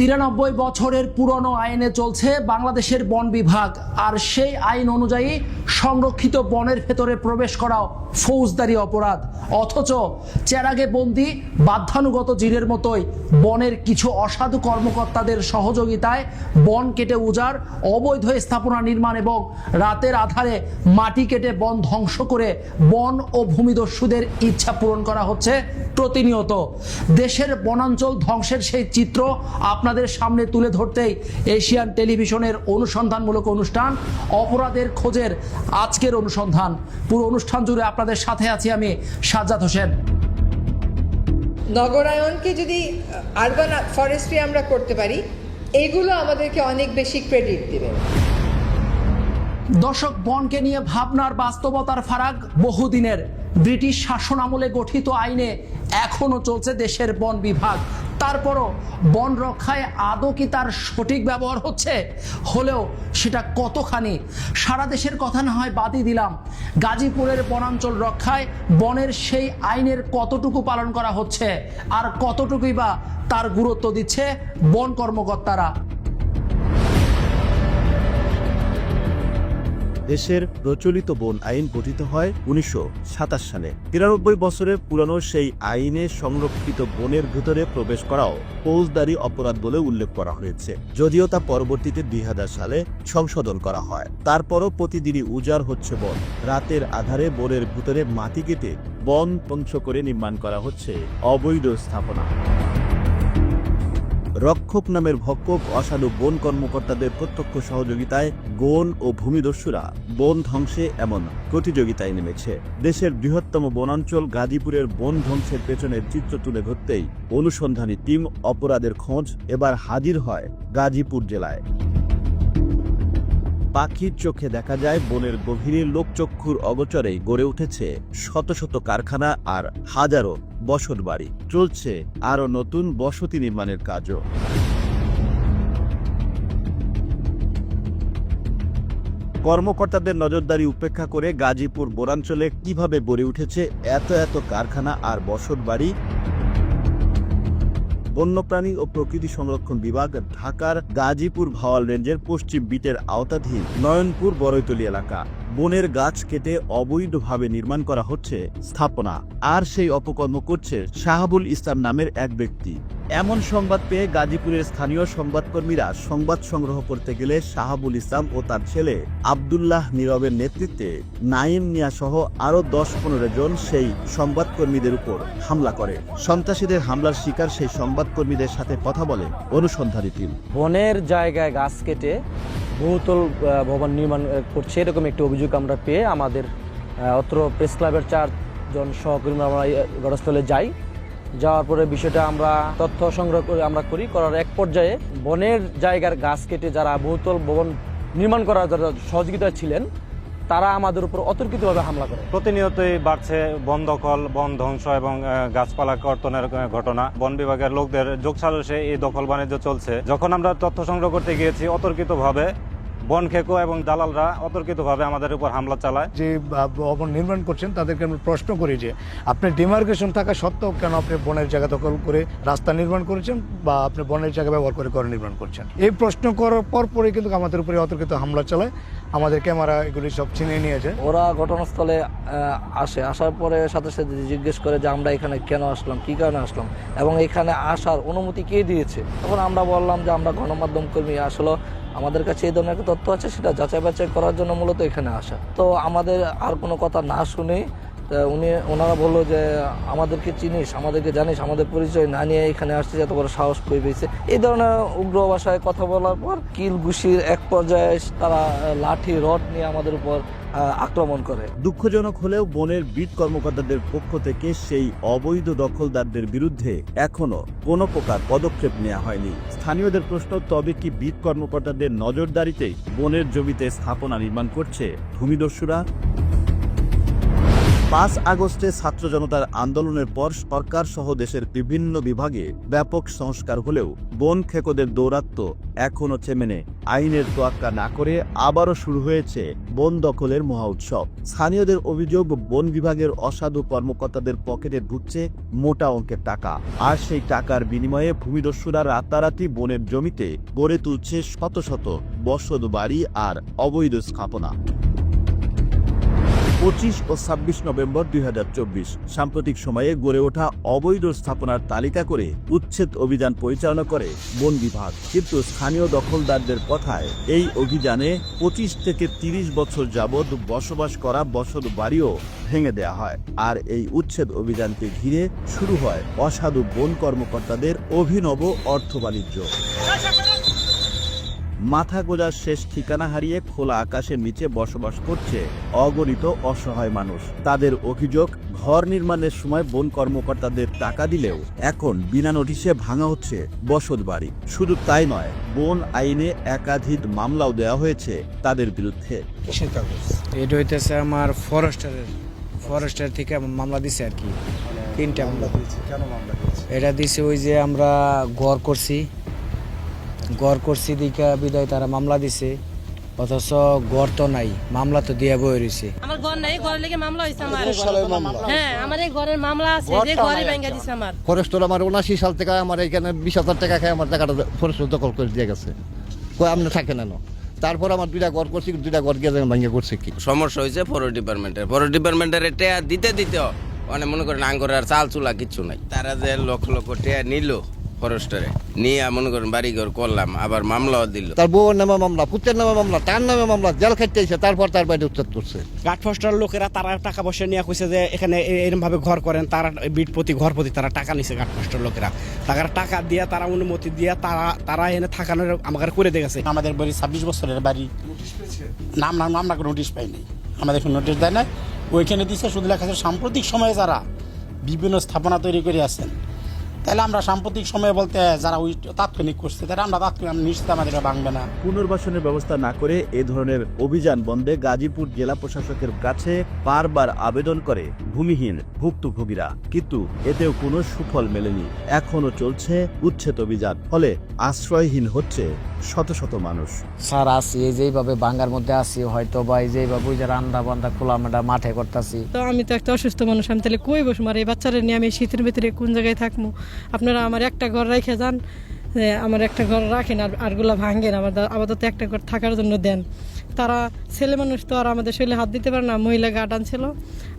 তিরানব্বই বছরের পুরনো আইনে চলছে বাংলাদেশের বন বিভাগ। আর সেই আইন অনুযায়ী সংরক্ষিত বনের ভেতরে প্রবেশ করাও ফৌজদারি অপরাধ। অথচ চেরাগে বন্দি, বাধ্যানুগত জিনের মতোই বনের কিছু অসাধু কর্মকর্তাদের সহযোগিতায় বন কেটে উজাড়, অবৈধ স্থাপনা নির্মাণ এবং রাতের আধারে মাটি কেটে বন ধ্বংস করে বন ও ভূমিদস্যুদের ইচ্ছা পূরণ করা হচ্ছে প্রতিনিয়ত। দেশের বনাঞ্চল ধ্বংসের সেই চিত্র আপনাদের সামনে তুলে ধরতেই এশিয়ান টেলিভিশনের অনুসন্ধানমূলক অনুষ্ঠান অপরাধের খোঁজের আজকের অনুসন্ধান। পুরো অনুষ্ঠান জুড়ে আপনাদের সাথে আছি আমি সাজ্জাদ হোসেন। নগরায়নকে যদি আরবান ফরেস্ট্রি আমরা করতে পারি এগুলো আমাদেরকে অনেক বেশি ক্রেডিট দেবে। দশক বনকে নিয়ে ভাবনার বাস্তবতার ফারাক বহুদিনের। ব্রিটিশ শাসন আমলে গঠিত আইনে এখনও চলছে দেশের বন বিভাগ। তারপরও বন রক্ষায় আদৌ কি তার সঠিক ব্যবহার হচ্ছে? হলেও সেটা কতখানি? সারা দেশের কথা না হয় বাদই দিলাম। গাজীপুরের বনাঞ্চল রক্ষায় বনের সেই আইনের কতটুকু পালন করা হচ্ছে? আর কতটুকুই বা তার গুরুত্ব দিচ্ছে বন কর্মকর্তারা? দেশের প্রচলিত বন আইন গঠিত হয় উনিশশো সাতাশ সালে। তিরানব্বই বছরের পুরানো সেই আইনে সংরক্ষিত বনের ভিতরে প্রবেশ করাও ফৌজদারি অপরাধ বলে উল্লেখ করা হয়েছে। যদিও তা পরবর্তীতে দুই হাজার সালে সংশোধন করা হয়। তারপরও প্রতিদিনই উজাড় হচ্ছে বন। রাতের আধারে বনের ভিতরে মাটি কেটে বন ধ্বংস করে নির্মাণ করা হচ্ছে অবৈধ স্থাপনা। রক্ষক নামের ভক্ষক অসাধু বন কর্মকর্তাদের প্রত্যক্ষ সহযোগিতায় গন ও ভূমিদস্যুরা বন ধ্বংসে এমন প্রতিযোগিতায় নেমেছে। দেশের বৃহত্তম বনাঞ্চল গাজীপুরের বন ধ্বংসের পেছনের চিত্র তুলে ধরতেই অনুসন্ধানী টিম অপরাধের খোঁজ এবার হাজির হয় গাজীপুর জেলায়। পাখির চোখে দেখা যায় বনের গভীরে লোকচক্ষুর অগোচরেই গড়ে উঠেছে শত শত কারখানা আর হাজারো বসত বাড়ি চলছে আরও নতুন বসতি নির্মাণের কাজও। কর্মকর্তাদের নজরদারি উপেক্ষা করে গাজীপুর বনাঞ্চলে কীভাবে গড়ে উঠেছে এত এত কারখানা আর বসত বাড়ি বন্যপ্রাণী ও প্রকৃতি সংরক্ষণ বিভাগ ঢাকার গাজীপুর ভাওয়াল রেঞ্জের পশ্চিম বিটের আওতাধীন নয়নপুর বড়ৈতলি এলাকা। বনের গাছ কেটে অবৈধভাবে নির্মাণ করা হচ্ছে স্থাপনা। আর সেই অপকর্ম করছে শাহাবুল ইসলাম নামের এক ব্যক্তি। এমন সংবাদ পেয়ে গাজীপুরের স্থানীয় সংবাদকর্মীরা সংবাদ সংগ্রহ করতে গেলে শাহাবুল ইসলাম ও তার ছেলে আবদুল্লাহ নীরবের নেতৃত্বে নাইম মিয়া সহ আরও দশ পনেরো জন সেই সংবাদকর্মীদের উপর হামলা করে। সন্ত্রাসীদের হামলার শিকার সেই সংবাদকর্মীদের সাথে কথা বলে অনুসন্ধানী টিম। বনের জায়গায় গাছ কেটে বহুতল ভবন নির্মাণ করছে। এরকম একটি অভিযোগ আমরা পেয়ে আমাদের অত্র প্রেস ক্লাবের চারজন সহকর্মী আমরা ঘটনাস্থলে যাই। যাওয়ার পরে বিষয়টা আমরা তথ্য সংগ্রহ করে আমরা করি। করার এক পর্যায়ে বনের জায়গার গাছ কেটে যারা বহুতল ভবন নির্মাণ করার যারা সহযোগিতা ছিলেন, তারা আমাদের উপর অতর্কিতভাবে হামলা করে। প্রতিনিয়তই বাড়ছে বন দখল, বন ধ্বংস এবং গাছপালা কর্তনের ঘটনা। বন বিভাগের লোকদের যোগসাজসে এই দখল বাণিজ্য চলছে। যখন আমরা তথ্য সংগ্রহ করতে গিয়েছি, অতর্কিতভাবে বন খেকো এবং দালালরা অতর্কিতভাবে আমাদের উপর হামলা চালায়। যে ভবন নির্মাণ করছেন তাদেরকে আমরা প্রশ্ন করি যে আপনি ডিমার্কেশন থাকা সত্ত্বেও কেন আপনি বনের জায়গা দখল করে রাস্তা নির্মাণ করেছেন বা আপনি বনের জায়গা ব্যবহার করে ঘর নির্মাণ করছেন? এই প্রশ্ন করার পর পরে কিন্তু আমাদের উপরে অতর্কিত হামলা চালায়। আমাদের ক্যামেরা এগুলি সব ছিনিয়ে নিয়েছে ওরা ঘটনাস্থলে আসে। আসার পরে সাথে সাথে জিজ্ঞেস করে যে আমরা এখানে কেন আসলাম? কী কারণে আসলাম? এবং এখানে আসার অনুমতি কে দিয়েছে? তখন আমরা বললাম যে আমরা গণমাধ্যম কর্মী। আসলে আমাদের কাছে এই ধরনের একটা তথ্য আছে, সেটা যাচাই বাছাই করার জন্য মূলত এখানে আসা। তো আমাদের আর কোনো কথা না শুনে উনি, ওনারা বলল যে, আমাদেরকে চিনিস, আমাদেরকে জানিস, আমাদের পরিচয় না নিয়ে এখানে আসছে এত বড় সাহস করে পেয়েছে এই ধরনের উগ্র ভাষায় কথা বলার পর কিল ঘুষির এক পর্যায়ে তারা, লাঠি, রড নিয়ে আমাদের উপর আক্রমণ করে। দুঃখজনক হলেও বনের বিট কর্মকর্তাদের পক্ষ থেকে সেই অবৈধ দখলদারদের বিরুদ্ধে এখনও কোনো প্রকার পদক্ষেপ নেওয়া হয়নি। স্থানীয়দের প্রশ্ন, তবে কি বিট কর্মকর্তাদের নজরদারিতেই বনের জমিতে স্থাপনা নির্মাণ করছে ভূমিদস্যুরা? পাঁচ আগস্টে ছাত্র জনতার আন্দোলনের পর সরকার সহ দেশের বিভিন্ন বিভাগে ব্যাপক সংস্কার হলেও বন খেকোদের দৌরাত্ম এখনও থেমে নেই। আইনের তোয়াক্কা না করে আবারও শুরু হয়েছে বন দখলের মহা উৎসব। স্থানীয়দের অভিযোগ, বন বিভাগের অসাধু কর্মকর্তাদের পকেটে ঢুকছে মোটা অঙ্কের টাকা। আর সেই টাকার বিনিময়ে ভূমিদস্যুরা রাতারাতি বনের জমিতে গড়ে তুলছে শত শত বসত বাড়ি আর অবৈধ স্থাপনা। পঁচিশ ও ছাব্বিশ নভেম্বর দুই হাজার চব্বিশ। সাম্প্রতিক সময়ে গড়ে ওঠা অবৈধ স্থাপনার তালিকা করে উচ্ছেদ অভিযান পরিচালনা করে বন বিভাগ। কিন্তু স্থানীয় দখলদারদের কথায় এই অভিযানে পঁচিশ থেকে তিরিশ বছর যাবৎ বসবাস করা বসত বাড়িও ভেঙে দেয়া হয়। আর এই উচ্ছেদ অভিযানকে ঘিরে শুরু হয় অসাধু বন কর্মকর্তাদের অভিনব অর্থ বাণিজ্য। মাথা গোজার শেষ ঠিকানা হারিয়ে খোলা আকাশের নিচে বসবাস করছে অগণিত অসহায় মানুষ। তাদের অভিযোগ ঘর নির্মাণের সময় বন কর্মকর্তাদের টাকা দিলেও এখন বিনা নোটিশে ভাঙা হচ্ছে বসত বাড়ি। শুধু তাই নয় বন আইনে একাধিক মামলাও দেওয়া হয়েছে তাদের বিরুদ্ধে। এটা হইতেছে আমার ফরেস্টারের ফরেস্টার থেকে মামলা দিছে আর কি। তিনটা মামলা এটা দিছে ওই যে আমরা গড় করছি গড় করছি দিকে বিদায় তারা মামলা দিছে। অথচ গড় তো নাই মামলা তো দিয়া বই রয়েছে আমার ঘর নাই ঘরের লেগে মামলা হয়েছে আমার। হ্যাঁ আমার এই ঘরের মামলা আছে যে ঘরে ভেঙে দিছে আমার। ফরেস্টর আমার উনাশি সাল থেকে আমার এখানে বিশ হাজার টাকা খায় আমার টাকাটা ফরেস্টর দখল করে দিয়ে গেছে। কই আপনি থাকেন না তারপর আমার দুইটা ঘর করছি দুইটা ঘর গিয়ে ভাঙিয়ে করছে কি? সমস্যা হয়েছে ফরেস্ট ডিপার্টমেন্টের। ফরেস্ট ডিপার্টমেন্টের টেয়া দিতে দিতে মানে মনে করেন আঙ্গর আর চাল চুলা কিচ্ছু নাই। তারা যে লক্ষ লক্ষ টেয়া নিল ফরেস্টারে। নিয়ে মনে করেন বাড়ি ঘর করলাম আবার মামলাও দিল। তার বউর নামে মামলা পুত্রের নামে মামলা তার নামে মামলা জেল খাইতেছে তারপর তার বাড়ি উচ্ছেদ করছে। গাঠ ফস্টার লোকেরা তারা টাকা পয়সা নিয়ে কইছে যে এখানে এরকম ভাবে ঘর করেন তারা বিট প্রতি ঘর প্রতি তারা টাকা নিছে গাঠ ফস্টার লোকেরা। তারা টাকা দিয়ে তারা অনুমতি দিয়ে তারা তারা এনে থাকানোর আমাকে করে দিয়ে গেছে। আমাদের বাড়ি ছাব্বিশ বছরের বাড়ি। নাম নাম আমরা কোনো নোটিশ পাইনি আমাদের নোটিশ দেয় না ওইখানে দিচ্ছে শুধু লেখা আছে সাম্প্রতিক সময়ে যারা বিভিন্ন স্থাপনা তৈরি করে আছেন তাহলে আমরা সাম্প্রতিক সময়ে বলতে যারা ওই তাৎক্ষণিক করছে তাহলে আমরা তাৎক্ষণিক আমরা নিশ্চিত আমাদের ভাঙবে না। পুনর্বাসনের ব্যবস্থা না করে এ ধরনের অভিযান বন্ধে গাজীপুর জেলা প্রশাসকের কাছে বারবার আবেদন করে ভূমিহীন ভুক্তভোগীরা। কিন্তু এতেও কোনো সুফল মেলেনি। এখনও চলছে উচ্ছেদ অভিযান। ফলে আশ্রয়হীন হচ্ছে শত শত মানুষ। স্যার আছি এই যেভাবে বাঙ্গার মধ্যে আছি হয়তো বা এই যেভাবে ওই যে রান্দা বান্দা খোলা মেডা মাঠে করতেছি। তো আমি তো একটা অসুস্থ মানুষ আমি তাহলে কই বসবো? আর এই বাচ্চারা নিয়ে আমি শীতের ভিতরে কোন জায়গায় থাকব? আপনারা আমার একটা ঘর রেখে যান আমার একটা ঘর রাখেন আর আরগুলা ভাঙেন, আমার আপাতত একটা ঘর থাকার জন্য দেন। তারা ছেলে মানুষ তো আর আমাদের শরীরে হাত দিতে পারে না, মহিলা গার্ডান ছিল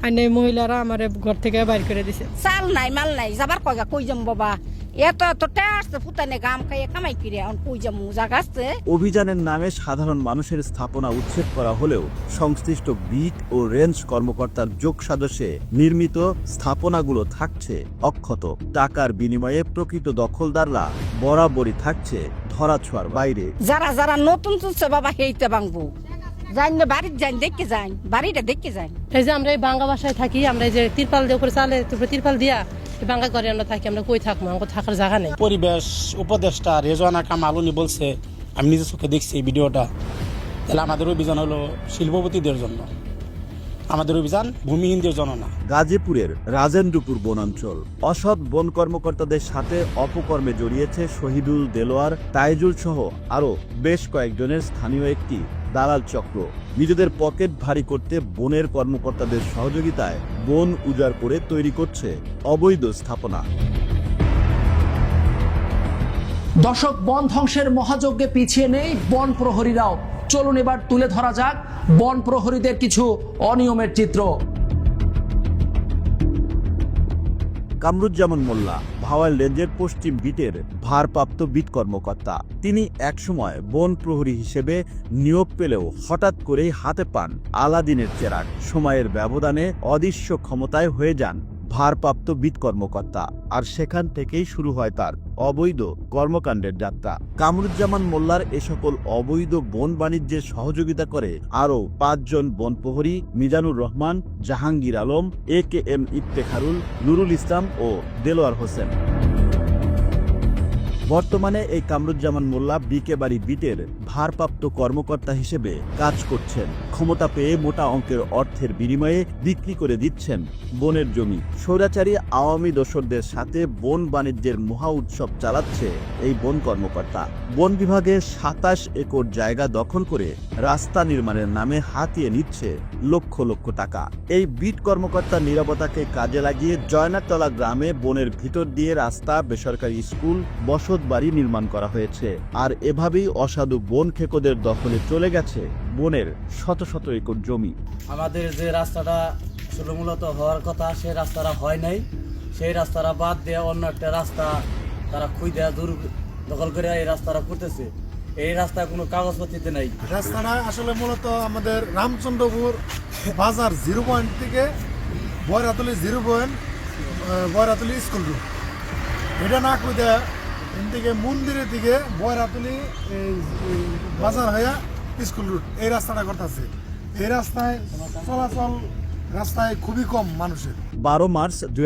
আর এই মহিলারা আমার ঘর থেকে বাইর করে দিছে। চাল নাই, মাল নাই, যাবার কয়গা কই যাম বাবা? এত এত আসছে গাম খাইয়ে কামাই ফিরে এখন কই যাম জায়গা আসছে অভিযানের নামে সাধারণ মানুষের স্থাপনা উচ্ছেদ করা হলেও সংশ্লিষ্ট বিট ও রেঞ্জ কর্মকর্তার যোগ সাদস্যে নির্মিত স্থাপনাগুলো থাকছে অক্ষত। টাকার বিনিময়ে প্রকৃত দখলদাররা বরাবরই থাকছে ধরাছোঁয়ার বাইরে। যারা যারা নতুন তুলছে বাবা হেইতে ভাঙবো। যাই না বাড়ির যাই দেখে যাই বাড়িটা দেখে যাই এই যে আমরা এই বাঙ্গা বাসায় থাকি আমরা এই যে তিরপাল দিয়ে উপরে চালে তারপরে তিরপাল দিয়া বাঙ্গা ঘরে আমরা থাকি আমরা কই থাকব? আমাকে থাকার জায়গা নেই। পরিবেশ উপদেষ্টা রেজওয়ানা কামাল উনি বলছে আমি নিজের চোখে দেখছি এই ভিডিওটা। তাহলে আমাদের অভিযান হলো শিল্পপতিদের জন্য। আমাদের অভিযান ভূমিহীনদের জন্য না। গাজীপুরের রাজেন্দ্রপুর বনাঞ্চল। অসৎ বন কর্মকর্তাদের সাথে অপকর্মে জড়িয়েছে শহীদুল দেলোয়ার তাইজুল সহ আরও বেশ কয়েকজনের স্থানীয় একটি। দালাল চক্র। নিজেদের পকেট ভারী করতে বনের কর্মকর্তাদের সহযোগিতায় বন উজাড় করে তৈরি করছে অবৈধ স্থাপনা। দশক বন ধ্বংসের মহাযজ্ঞে পিছিয়ে নেই বন প্রহরীরাও। চলুন এবার তুলে ধরা যাক বন প্রহরীদের কিছু অনিয়মের চিত্র। কামরুজ্জামান মোল্লা ভাওয়াল রেঞ্জের পশ্চিম বিটের ভারপ্রাপ্ত বিট কর্মকর্তা। তিনি একসময় বন প্রহরী হিসেবে নিয়োগ পেলেও হঠাৎ করেই হাতে পান আলাদিনের চেরাক সময়ের ব্যবধানে অদৃশ্য ক্ষমতায় হয়ে যান ভারপ্রাপ্ত বিট কর্মকর্তা আর সেখান থেকেই শুরু হয় তার অবৈধ কর্মকাণ্ডের যাত্রা। কামরুজ্জামান মোল্লার এ সকল অবৈধ বন বাণিজ্যে সহযোগিতা করে আরও পাঁচজন বন প্রহরী Mizanur Rahman, Jahangir Alam, A K M Iftekharul, Nurul Islam ও দেলোয়ার হোসেন। বর্তমানে এই কামরুজ্জামান মোল্লা বিকে বাড়ি বিটের ভারপ্রাপ্ত কর্মকর্তা হিসেবে কাজ করছেন। ক্ষমতা পেয়ে মোটা অঙ্কের অর্থের বিনিময়ে বিক্রি করে দিচ্ছেন বনের জমি। স্বৈরাচারী আওয়ামী দোসরদের সাথে বন বাণিজ্যের মহা উৎসব চালাচ্ছে এই বন কর্মকর্তা। বন বিভাগে সাতাশ একর জায়গা দখল করে রাস্তা নির্মাণের নামে হাতিয়ে নিচ্ছে লক্ষ লক্ষ টাকা। এই বিট কর্মকর্তার নিরাপত্তাকে কাজে লাগিয়ে জয়নাতলা গ্রামে বনের ভিতর দিয়ে রাস্তা, বেসরকারি স্কুল, বসত বাড়ি নির্মাণ করা হয়েছে। আর এভাবেই অসাধু বন খেকোদের দখলে চলে গেছে বনের শত শত একর জমি। আমাদের যে রাস্তাটা মূলত হওয়ার কথা সেই রাস্তাটা হয় নাই। সেই রাস্তাটা বাদ দিয়ে অন্য একটা রাস্তা তারা খুঁই দেওয়া দূর দখল করে এই রাস্তাটা করতেছে। এই রাস্তায় কোনো কাগজপত্রিতে নাই। রাস্তাটা আসলে মূলত আমাদের রামচন্দ্রপুর বাজার জিরো পয়েন্ট থেকে Boyratoli zero point Boyratoli school route এটা না করে থেকে মন্দিরের দিকে বয়রাতলি এই বাজার হয়ে স্কুল রুট এই রাস্তাটা করতেছে। এই রাস্তায় চলাচল রাস্তায় খুবই কম মানুষের। বারো মার্চ দুই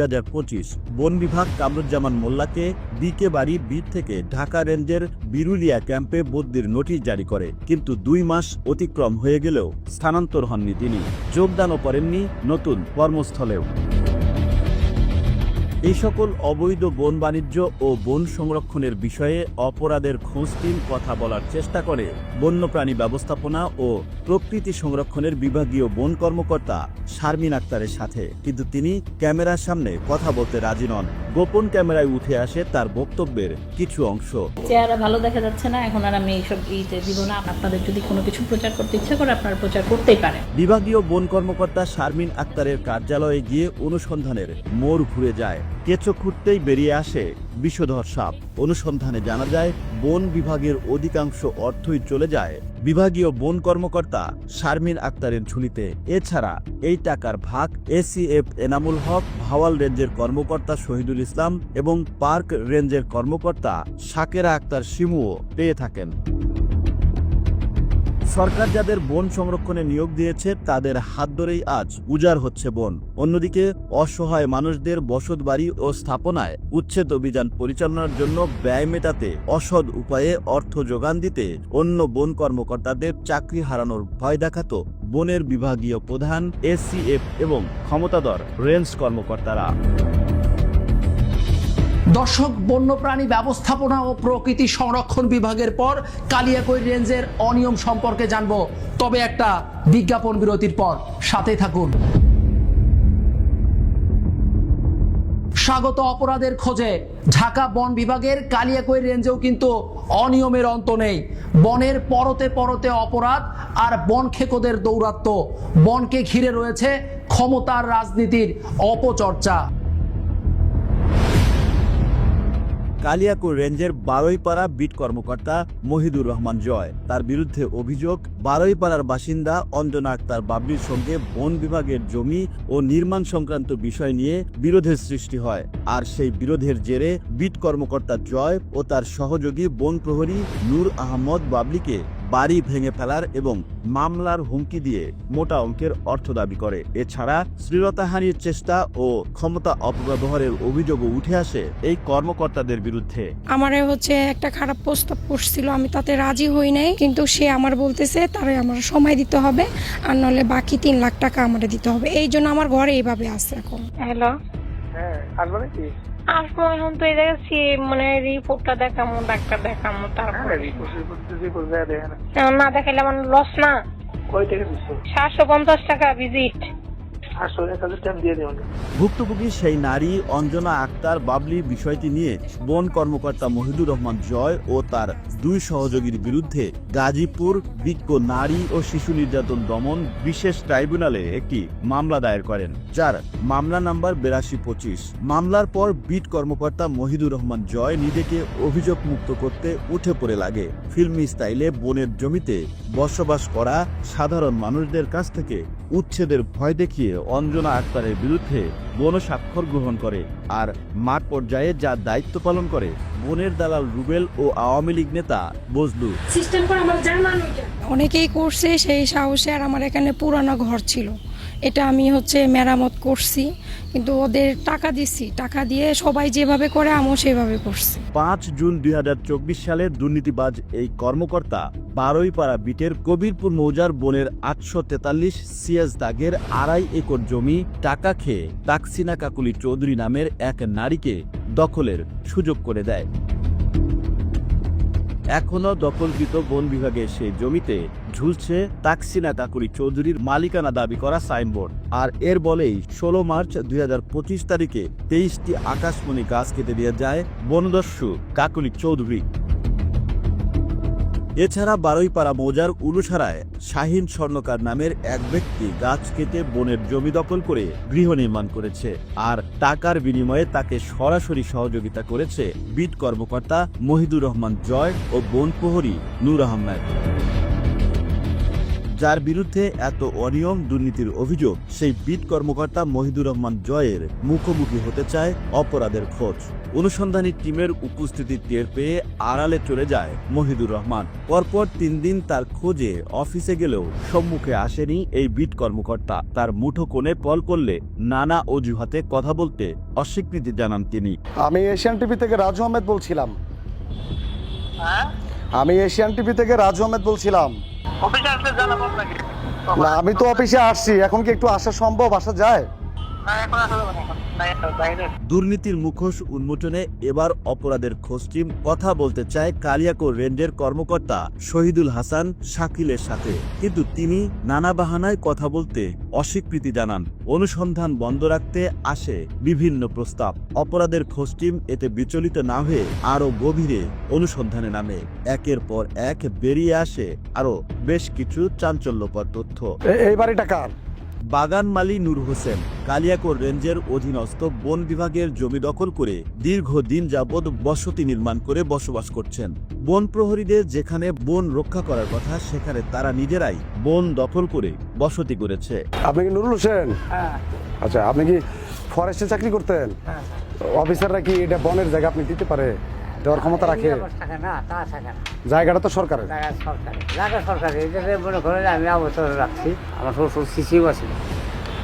বন বিভাগ কামরুজ্জামান মোল্লাকে বিকে বাড়ি বিট থেকে ঢাকা রেঞ্জের বিরুলিয়া ক্যাম্পে বদলির নোটিশ জারি করে। কিন্তু দুই মাস অতিক্রম হয়ে গেলেও স্থানান্তর হননি তিনি। যোগদানও করেননি নতুন কর্মস্থলেও। এই সকল অবৈধ বন বাণিজ্য ও বন সংরক্ষণের বিষয়ে অপরাধের খোঁজ টিম কথা বলার চেষ্টা করে। বন্যপ্রাণী ব্যবস্থাপনা ও প্রকৃতি সংরক্ষণের বিভাগীয় বন কর্মকর্তা শারমিন আক্তারের সাথে। কিন্তু তিনি ক্যামেরার সামনে কথা বলতে রাজি নন। গোপন ক্যামেরায় উঠে আসে তার বক্তব্যের কিছু অংশ। চেহারা ভালো দেখা যাচ্ছে না এখন আর আমি এইসব ইতে দিব না। আপনাদের যদি কোনো কিছু প্রচার করতে ইচ্ছা করে আপনারা প্রচার করতেই পারেন। বিভাগীয় বন কর্মকর্তা শারমিন আক্তারের কার্যালয়ে গিয়ে অনুসন্ধানের মোড় ঘুরে যায়। কেঁচো খুঁড়তেই বেরিয়ে আসে বিষধর সাপ। অনুসন্ধানে জানা যায় বন বিভাগের অধিকাংশ অর্থই চলে যায় বিভাগীয় বন কর্মকর্তা শারমিন আক্তারের ঝুলিতে। এছাড়া এই টাকার ভাগ এসিএফ এনামুল হক, ভাওয়াল রেঞ্জের কর্মকর্তা শহীদুল ইসলাম এবং পার্ক রেঞ্জের কর্মকর্তা শাকেরা আক্তার শিমুও পেয়ে থাকেন। সরকার যাদের বন সংরক্ষণে নিয়োগ দিয়েছে, তাদের হাত ধরেই আজ উজাড় হচ্ছে বন। অন্যদিকে, অসহায় মানুষদের বসত বাড়ি ও স্থাপনায় উচ্ছেদ অভিযান পরিচালনার জন্য ব্যয় মেটাতে অসৎ উপায়ে অর্থ যোগান দিতে অন্য বন কর্মকর্তাদের চাকরি হারানোর ভয় দেখাত বনের বিভাগীয় প্রধান, এসিএফ এবং ক্ষমতাধর রেঞ্জ কর্মকর্তারা। দর্শক বন্যপ্রাণী ব্যবস্থাপনা ও প্রকৃতি সংরক্ষণ বিভাগের পর কালিয়াকৈর রেঞ্জের অনিয়ম সম্পর্কে জানব। তবে একটা বিজ্ঞাপন বিরতির পর। সাথে থাকুন। স্বাগত অপরাধের খোঁজে। ঢাকা বন বিভাগের কালিয়াকৈর রেঞ্জেও কিন্তু অনিয়মের অন্ত নেই। বনের পরতে পরতে অপরাধ আর বন খেকোদের দৌরাত্ম্য। বনকে ঘিরে রয়েছে ক্ষমতার রাজনীতির অপচর্চা। কালিয়াকুর রেঞ্জের বারৈপাড়া বিট কর্মকর্তা মহিদুর রহমান জয়। তার বিরুদ্ধে অভিযোগ বারৈপাড়ার বাসিন্দা অঞ্জনা আক্তার বাবলির সঙ্গে বন বিভাগের জমি ও নির্মাণ সংক্রান্ত বিষয় নিয়ে বিরোধের সৃষ্টি হয়। আর সেই বিরোধের জেরে বিট কর্মকর্তা জয় ও তার সহযোগী বন প্রহরী নূর আহমদ বাবলিকে বাড়ি ভেঙে ফেলার এবং মামলার হুমকি দিয়ে মোটা অঙ্কের অর্থ দাবি করে। এছাড়া শ্লীলতাহানির চেষ্টা ও ক্ষমতা অপব্যবহারের অভিযোগও উঠে আসে এই কর্মকর্তাদের বিরুদ্ধে। আমার হচ্ছে একটা খারাপ প্রস্তাব করছিল আমি তাতে রাজি হই নাই কিন্তু সে আমার বলতেছে তারে আমার সময় দিতে হবে আর নাহলে বাকি তিন লাখ টাকা আমারে দিতে হবে। এই জন্য আমার ঘরে এইভাবে আছে এখন। হ্যালো। হ্যাঁ আসবে নাকি? আসব এখন তো এই জায়গায় মানে রিপোর্টটা দেখামো ডাক্তার দেখামো তারপরে। এখন না। দেখাইলে আমার লস না। কয় টাকা দিচ্ছ সাতশো পঞ্চাশ টাকা ভিজিট ভুক্তভোগী সেই নারী অঞ্জনা আক্তার বাবলি বিষয়টি নিয়ে বন কর্মকর্তা মহিদুর রহমান জয় ও তার দুই সহযোগীর বিরুদ্ধে গাজীপুর বিজ্ঞ নারী ও শিশু নির্যাতন দমন বিশেষ ট্রাইব্যুনালে একটি মামলা দায়ের করেন, যার মামলা নাম্বার বেরাশি পঁচিশ। মামলার পর বিট কর্মকর্তা মহিদুর রহমান জয় নিজেকে অভিযোগ মুক্ত করতে উঠে পড়ে লাগে। ফিল্মি স্টাইলে বনের জমিতে বসবাস করা সাধারণ মানুষদের কাছ থেকে উচ্ছেদের ভয় দেখিয়ে অঞ্জনা আক্তারের বিরুদ্ধে বন স্বাক্ষর গ্রহণ করে আর মাঠ পর্যায়ে যা দায়িত্ব পালন করে বনের দালাল রুবেল ও আওয়ামী লীগ নেতা বজলু অনেকেই করছে সেই সাহসে আর আমার এখানে পুরানো ঘর ছিল। এটা আমি হচ্ছে মেরামত করছি, কিন্তু ওদের টাকা দিছি। টাকা দিয়ে সবাই যেভাবে করে, আমিও সেভাবে করছি। পাঁচ জুন দুই সালে দুর্নীতিবাজ এই কর্মকর্তা বারোইপাড়া বিটের কবিরপুর মৌজার বনের আটশো তেতাল্লিশ সিএস দাগের আড়াই একর জমি টাকা খেয়ে তাকসিনা কাকুলি চৌধুরী নামের এক নারীকে দখলের সুযোগ করে দেয়। এখনও দখলকৃত বন বিভাগে সেই জমিতে ঝুলছে তাকসিনা কাকুলি চৌধুরীর মালিকানা দাবি করা সাইনবোর্ড। আর এর বলেই ষোলো মার্চ দুই হাজার পঁচিশ তারিখে তেইশটি আকাশমণি গাছ কেটে দিয়ে যায় বনদস্যু কাকুলি চৌধুরী। এছাড়া বারুইপাড়া মৌজার উলুছাড়ায় শাহিন স্বর্ণকার নামের এক ব্যক্তি গাছ কেটে বনের জমি দখল করে গৃহ নির্মাণ করেছে আর টাকার বিনিময়ে তাকে সরাসরি সহযোগিতা করেছে বিট কর্মকর্তা মহিদুর রহমান জয় ও বন প্রহরী নূর আহমেদ। যার বিরুদ্ধে এত অনিয়ম দুর্নীতির অভিযোগ সেই বিট কর্মকর্তা মহিদুর রহমান জয়ের মুখোমুখি হতে চায় অপরাধের খোঁজ। অনুসন্ধানী টিমের উপস্থিতি টের পেয়ে আড়ালে চলে যায় মহিদুর রহমান। পরপর তিন দিন তার খোঁজে অফিসে গেলেও সম্মুখে আসেনি এই বিট কর্মকর্তা। তার মুঠো কোণে কল করলে নানা অজুহাতে কথা বলতে অস্বীকৃতি জানান তিনি। আমি এশিয়ান টিভি থেকে রাজু আহমেদ বলছিলাম। আমি এশিয়ান টিভি থেকে রাজু আহমেদ বলছিলাম। না আমি তো অফিসে আসছি এখন কি একটু আসা সম্ভব? আসা যায়? দুর্নীতির মুখোশ উন্মোচনে এবার অপরাধের খোঁজ টিম কথা বলতে চায় কালিয়াকোর রেঞ্জের কর্মকর্তা শহীদুল হাসান শাকিলের সাথে। কিন্তু তিনি নানা বাহানায় কথা বলতে অস্বীকৃতি জানান। অনুসন্ধান বন্ধ রাখতে আসে বিভিন্ন প্রস্তাব। অপরাধের খোঁজ টিম এতে বিচলিত না হয়ে আরও গভীরে অনুসন্ধানে নামে। একের পর এক বেরিয়ে আসে আরও বেশ কিছু চাঞ্চল্যকর তথ্য। এই বাড়িটা কার? বাগান মালি নূর হোসেন কালিয়াকোর রেঞ্জের অধীনস্থ বন বিভাগের জমি দখল করে দীর্ঘদিন যাবৎ বসতি নির্মাণ করে বসবাস করছেন। বন প্রহরীদের যেখানে বন রক্ষা করার কথা সেখানে তারা নিজেরাই বন দখল করে বসতি করেছে। আপনি কি নুরুল হোসেন? আচ্ছা আপনি কি ফরেস্টে চাকরি করতেন? অফিসাররা কি এটা বনের জায়গা আপনি দিতে পারে? দেওয়ার ক্ষমতা রাখে। থাকে না তা থাকে না। জায়গাটা তো সরকারের। জায়গা সরকারি জায়গা সরকারি এটা মনে করেন আমি অবসর রাখছি। আমার শ্বশুর শিশিও আছে।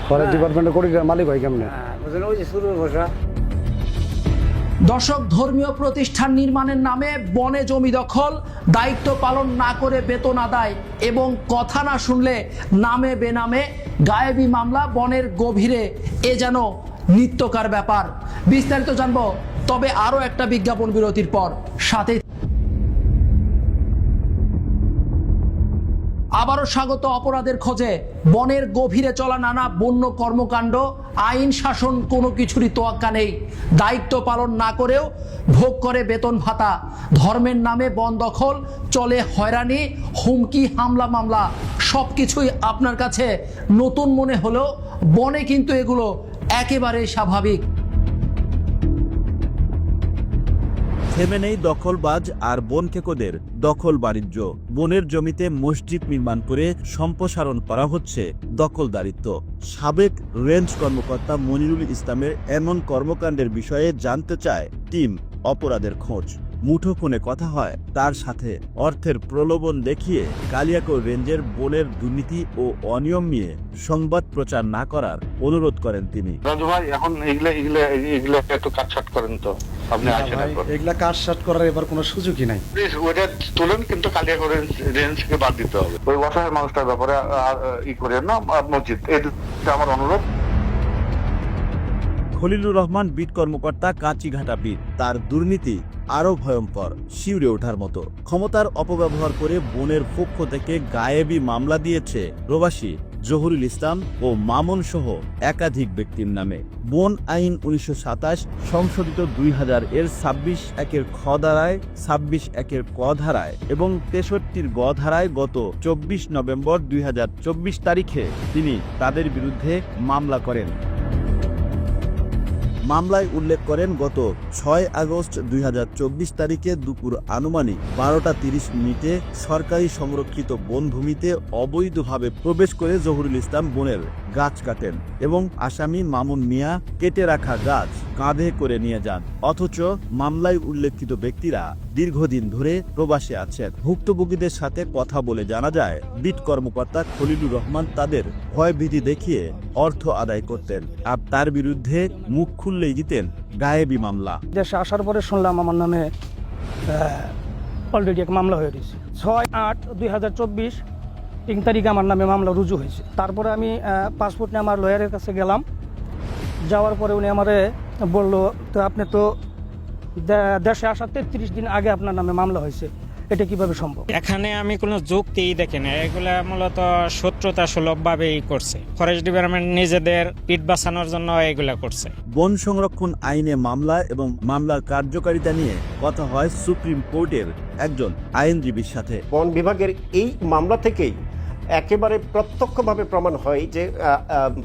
ফরেস্ট ডিপার্টমেন্টের কোটি মালিক হয় কেমনে? বুঝলেন ওই যে শুরু বসা। দর্শক ধর্মীয় প্রতিষ্ঠান নির্মাণের নামে বনে জমি দখল দায়িত্ব পালন না করে বেতন আদায় এবং কথা না শুনলে নামে বেনামে গায়েবী মামলা বনের গভীরে। এ যেন নিত্যকার ব্যাপার। বিস্তারিত জানব তবে আরও একটা বিজ্ঞাপন বিরতির পর সাথে আবারও স্বাগত অপরাধের খোঁজে। বনের গভীরে চলা নানা বন্য কর্মকাণ্ড, আইন, শাসন কোনো কিছুরই তোয়াক্কা নেই। দায়িত্ব পালন না করেও ভোগ করে বেতন ভাতা। ধর্মের নামে বন দখল, চলে হয়রানি, হুমকি, হামলা, মামলা সব কিছুই আপনার কাছে। নতুন মনে হলেও বনে কিন্তু এগুলো একেবারে স্বাভাবিক। থেমে নেই দখলবাজ আর বন খেকোদের দখল বাণিজ্য। বনের জমিতে মসজিদ নির্মাণ করে সম্প্রসারণ করা হচ্ছে দখলদারিত্ব। সাবেক রেঞ্জ কর্মকর্তা মনিরুল ইসলামের এমন কর্মকাণ্ডের বিষয়ে জানতে চায় টিম অপরাধের খোঁজ। মুঠোফোনে কথা হয়, তার সাথে অর্থের প্রলোভন দেখিয়ে কালিয়াকোর রেঞ্জের বনের দুর্নীতি ও অনিয়ম নিয়ে সংবাদ প্রচার না করার অনুরোধ করেন তিনি। রাজু ভাই, এখন এগুলা এগুলা এগুলা একটু কাটছাট করেন তো। আপনি আসেন এগুলা কাজ করার এবার কোনো সুযোগই নাই। প্লিজ ওটা তুলেন কিন্তু রেঞ্জকে বাদ দিতে হবে। ওই অসহায় মানুষটার ব্যাপারে ই করেন না মসজিদ। এই দুটো আমার অনুরোধ। খলিলুর রহমান বিট কর্মকর্তা কাঁচিঘাটা বিট। তার দুর্নীতি আরও ভয়ঙ্কর শিউরে ওঠার মতো। ক্ষমতার অপব্যবহার করে বনের পক্ষ থেকে গায়েবী মামলা দিয়েছে প্রবাসী। জহুরুল ইসলাম ও মামুন সহ একাধিক ব্যক্তির নামে। বন আইন উনিশশো সাতাশ, সংশোধিত দুই হাজার এর ছাব্বিশ একের খ ধারায়, ছাব্বিশ একের ক ধারায় এবং তেষট্টির গ ধারায় গত চব্বিশ নভেম্বর দুই হাজার চব্বিশ তারিখে তিনি তাদের বিরুদ্ধে মামলা করেন। মামলায় উল্লেখ করেন, গত ছয় আগস্ট দুই হাজার চব্বিশ তারিখে দুপুর আনুমানিক বারোটা তিরিশ মিনিটে সরকারি সংরক্ষিত বনভূমিতে অবৈধভাবে প্রবেশ করে জহুরুল ইসলাম বনের গাছ কাটেন এবং আসামি মামুন মিয়া কেটে রাখা গাছ কাঁধে করে নিয়ে যান। অথচ মামলায় উল্লেখিত ব্যক্তিরা দীর্ঘদিন ধরে প্রবাসে আছেন। ভুক্তভোগীদের সাথে কথা বলে জানা যায়, বিট কর্মকর্তা খলিলুর রহমান তাদের ভয়ভীতি দেখিয়ে অর্থ আদায় করতেন আর তার বিরুদ্ধে মুখ খুললেই দিতেন গায়েবী মামলা। দেশে আসার পরে শুনলাম আমার নামে অলরেডি এক মামলা হয়ে গেছে। ছয় আট দুই হাজার চব্বিশ তিন তারিখে আমার নামে মামলা রুজু হয়েছে। তারপরে আমি পাসপোর্ট নিয়ে আমার লয়ারের কাছে গেলাম। যাওয়ার পরে উনি আমারে বলল তো আপনি তো দেশে আসার তেত্রিশ দিন আগে আপনার নামে মামলা হয়েছে। এটা কীভাবে সম্ভব? এখানে আমি কোনো যুক্তিই দেখি না। এগুলা মূলত শত্রুতা সুলভভাবেই করছে। ফরেস্ট ডিপার্টমেন্ট নিজেদের পিঠ বাঁচানোর জন্য এগুলা করছে। বন সংরক্ষণ আইনে মামলা এবং মামলার কার্যকারিতা নিয়ে কথা হয় সুপ্রিম কোর্টের একজন আইনজীবীর সাথে। বন বিভাগের এই মামলা থেকেই একেবারে প্রত্যক্ষভাবে প্রমাণ হয় যে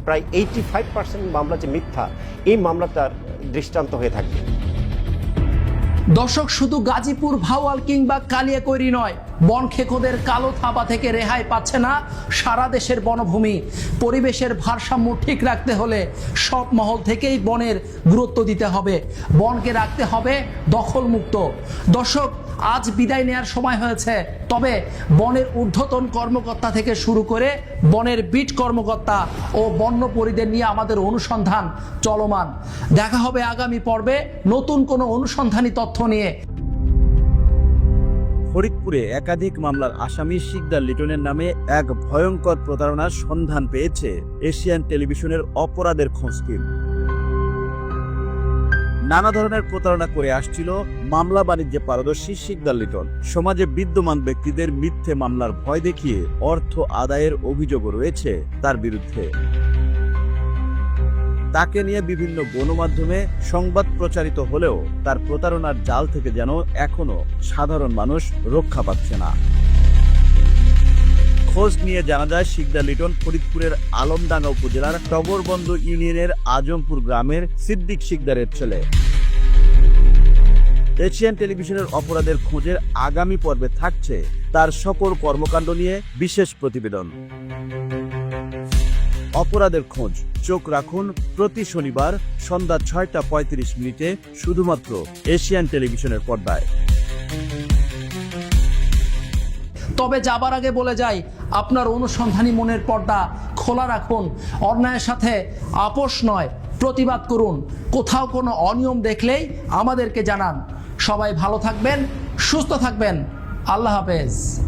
প্রায় এইটি ফাইভ পার্সেন্ট মামলা যে মিথ্যা, এই মামলা তার দৃষ্টান্ত হয়ে থাকবে। দর্শক, শুধু গাজীপুর, ভাওয়াল কিংবা কালিয়াকৈরি নয় বন খেকোদের কালো থাবা থেকে রেহাই পাচ্ছে না সারা দেশের বনভূমি। পরিবেশের ভারসাম্য ঠিক রাখতে হলে সব মহল থেকেই বনের গুরুত্ব দিতে হবে। বনকে রাখতে হবে দখলমুক্ত। দর্শক আজ বিদায় নেওয়ার সময় হয়েছে। তবে বনের ঊর্ধ্বতন কর্মকর্তা থেকে শুরু করে বনের বিট কর্মকর্তা ও বন্যপরীদের নিয়ে আমাদের অনুসন্ধান চলমান। দেখা হবে আগামী পর্বে নতুন কোনো অনুসন্ধানী তথ্য নিয়ে। ফরিদপুরে একাধিক মামলার আসামি শিকদার লিটনের নামে এক ভয়ঙ্কর প্রতারণার সন্ধান পেয়েছে এশিয়ান টেলিভিশনের অপরাধের খোঁজ টিম। নানা ধরনের প্রতারণা করে আসছিল মামলা বাণিজ্যে পারদর্শী শিকদার লিটন। সমাজে বিদ্যমান ব্যক্তিদের মিথ্যে মামলার ভয় দেখিয়ে অর্থ আদায়ের অভিযোগও রয়েছে তার বিরুদ্ধে। তাকে নিয়ে বিভিন্ন গণমাধ্যমে সংবাদ প্রচারিত হলেও তার প্রতারণার জাল থেকে যেন এখনও সাধারণ মানুষ রক্ষা পাচ্ছে না। খোঁজ নিয়ে জানা যায়, শিকদার লিটন ফরিদপুরের আলমডাঙ্গা উপজেলার টগরবন্দ ইউনিয়নের আজমপুর গ্রামের সিদ্দিক শিকদারের ছেলে। এশিয়ান টেলিভিশনের অপরাধের খোঁজের আগামী পর্বে থাকছে তার সকল কর্মকাণ্ড নিয়ে বিশেষ প্রতিবেদন। অপরাধের খোঁজ, চোখ রাখুন প্রতি শনিবার সন্ধ্যা ছয়টা পঁয়ত্রিশ মিনিটে শুধুমাত্র এশিয়ান টেলিভিশনের পর্দায়। তবে যাবার আগে বলে যাই, আপনার অনুসন্ধানী মনের পর্দা খোলা রাখুন। অন্যায়ের সাথে আপোষ নয়, প্রতিবাদ করুন। কোথাও কোনো অনিয়ম দেখলেই আমাদেরকে জানান। সবাই ভালো থাকবেন, সুস্থ থাকবেন। আল্লাহ হাফেজ।